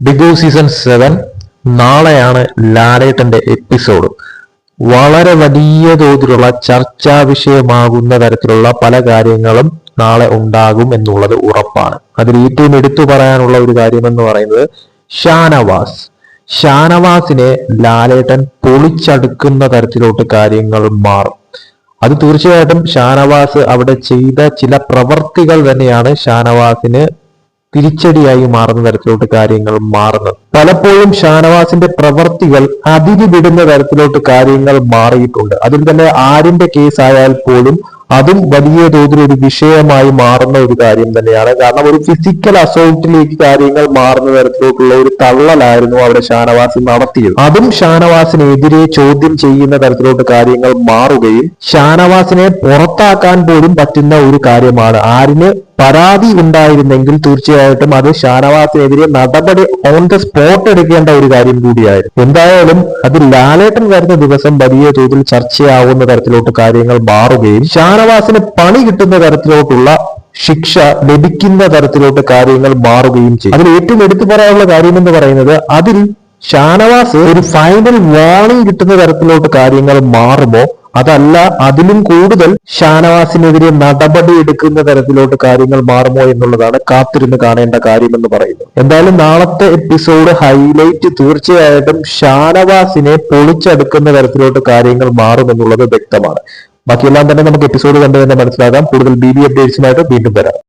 Big boss season seven നാളെയാണ് ലാലേട്ടന്റെ episode വളരെ വലിയ തോതിലുള്ള ചർച്ചാ വിഷയമാകുന്ന തരത്തിലുള്ള പല കാര്യങ്ങളും നാളെ ഉണ്ടാകും എന്നുള്ളത് ഉറപ്പാണ്. അതിൽ ഏറ്റവും എടുത്തു പറയാനുള്ള ഒരു കാര്യം എന്ന് പറയുന്നത് ഷാനവാസ്. ഷാനവാസിനെ ലാലേട്ടൻ പൊളിച്ചടുക്കുന്ന തരത്തിലോട്ട് കാര്യങ്ങൾ മാറും. അത് തീർച്ചയായിട്ടും ഷാനവാസ് അവിടെ ചെയ്ത ചില പ്രവർത്തികൾ തന്നെയാണ് ഷാനവാസിന് തിരിച്ചടിയായി മാറുന്ന തരത്തിലോട്ട് കാര്യങ്ങൾ മാറുന്നത് പലപ്പോഴും ഷാനവാസിന്റെ പ്രവർത്തികൾ അതിരി വിടുന്ന തരത്തിലോട്ട് കാര്യങ്ങൾ മാറിയിട്ടുണ്ട്. അതിൽ തന്നെ ആരിന്റെ കേസ് പോലും അതും വലിയ തോതിൽ ഒരു വിഷയമായി മാറുന്ന ഒരു കാര്യം തന്നെയാണ്. കാരണം ഒരു ഫിസിക്കൽ അസോൾട്ടിലേക്ക് കാര്യങ്ങൾ മാറുന്ന തരത്തിലോട്ടുള്ള ഒരു തള്ളലായിരുന്നു അവിടെ ഷാനവാസ് നടത്തിയത്. അതും ഷാനവാസിനെതിരെ ചോദ്യം ചെയ്യുന്ന തരത്തിലോട്ട് കാര്യങ്ങൾ മാറുകയും ഷാനവാസിനെ പുറത്താക്കാൻ പോലും പറ്റുന്ന ഒരു കാര്യമാണ് ആരിന് പരാതി ഉണ്ടായിരുന്നെങ്കിൽ തീർച്ചയായിട്ടും അത് ഷാനവാസിനെതിരെ നടപടി ഓൺ ദ സ്പോട്ട് എടുക്കേണ്ട ഒരു കാര്യം കൂടിയായിരുന്നു. എന്തായാലും അത് ലാലേട്ടൻ വരുന്ന ദിവസം വലിയ തോതിൽ ചർച്ചയാവുന്ന തരത്തിലോട്ട് കാര്യങ്ങൾ മാറുകയും ഷാനവാസിന് പണി കിട്ടുന്ന തരത്തിലോട്ടുള്ള ശിക്ഷ ലഭിക്കുന്ന തരത്തിലോട്ട് കാര്യങ്ങൾ മാറുകയും ചെയ്യും. അതിൽ ഏറ്റവും എടുത്തു പറയാനുള്ള കാര്യം എന്ന് പറയുന്നത് അതിൽ ഷാനവാസ് ഒരു ഫൈനൽ വാണിംഗ് കിട്ടുന്ന തരത്തിലോട്ട് കാര്യങ്ങൾ മാറുമോ? അതല്ല അതിലും കൂടുതൽ ഷാനവാസിനെതിരെ നടപടി എടുക്കുന്ന തരത്തിലോട്ട് കാര്യങ്ങൾ മാറുമോ എന്നുള്ളതാണ് കാത്തിരുന്ന് കാണേണ്ട കാര്യമെന്ന് പറയുന്നത്. എന്തായാലും നാളത്തെ എപ്പിസോഡ് ഹൈലൈറ്റ് തീർച്ചയായിട്ടും ഷാനവാസിനെ പൊളിച്ചെടുക്കുന്ന തരത്തിലോട്ട് കാര്യങ്ങൾ മാറുമെന്നുള്ളത് വ്യക്തമാണ്. ബാക്കിയെല്ലാം തന്നെ നമുക്ക് എപ്പിസോഡ് കണ്ടു തന്നെ മനസ്സിലാക്കാം കൂടുതൽ ബി ബി അപ്ഡേറ്റ്സുമായിട്ട് വീണ്ടും വരാം.